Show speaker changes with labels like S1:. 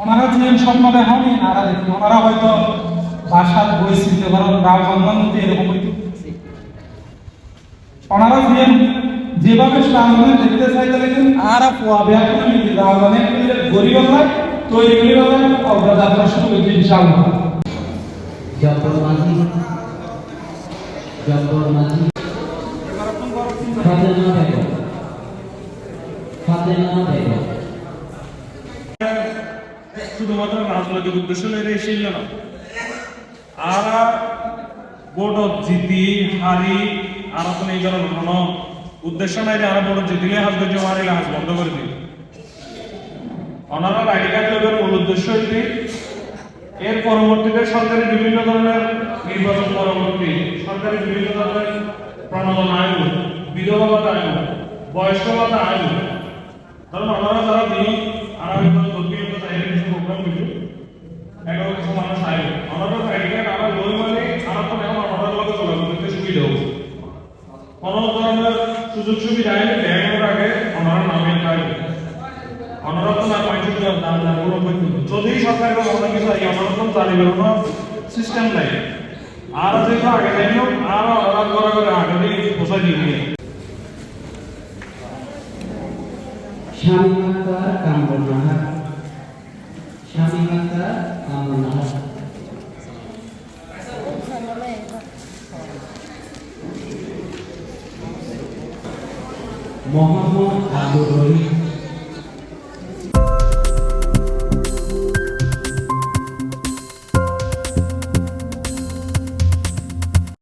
S1: ওনারা যে স্বপ্ন দেখেন ওনারা দেখি। ওনারা হয়তো বাসার পরিস্থিতি কারণ রাম বন্ধন মধ্যে এরকম ওনারা যে যেভাবে সামনে দেখতে চাইতে লেগেন, আর পোয়া বেয়া করে মিলি গরিব হয় তৈরি হবে অগ্রযাত্রা শুরু হইতে ইনশাআল্লাহ।
S2: জব্বর মাঝি। জব্বর মাঝি। ফাতেমা বেগম। ফাতেমা বেগম।
S3: শুধুমাত্র রাজনৈতিক উদ্দেশ্য লইলে ছিল না। আর ভোট জিতি, হারি, আর কোনো এই ধরনের কোনো উদ্দেশ্য নাই যে আর ভোট জিতিলে হাজ করছে মারিলে হাজ বন্ধ করে দিই। ওনারা আইডি কার্ড মূল উদ্দেশ্য হইতে এর পরবর্তীতে সরকারি বিভিন্ন ধরনের নির্বাচন পরবর্তী সরকারি বিভিন্ন ধরনের প্রণোদন আয়োগ, বিধবা ভাতা আয়োগ, বয়স্ক ভাতা আয়োগ। কারণ ওনারা যারা আর আমি তো দক্ষিণ তো চাইলে কিছু প্রোগ্রাম কিছু এগারো কিছু মানুষ আয় ওনারা আইডি কার্ড আমার লই মানে আমার তো এখন ওনারা লগে চলাচল করতে সুবিধা হবে কোনো ধরনের সুযোগ সুবিধা ব্যাংকের আগে ওনারা নামে পাইবে ওনারা তো না পাইছে দাম দাম পুরো করতে যদি সরকার কোনো অনেক কিছু আই ওনারা তো কোনো সিস্টেম নাই। আর যেহেতু আগে যাইও আর ওনারা করে করে আগে দিয়ে
S2: স্বামী আক্তার কামরুল নাহার স্বামী আক্তার কামরুল মোহাম্মদ রহিম।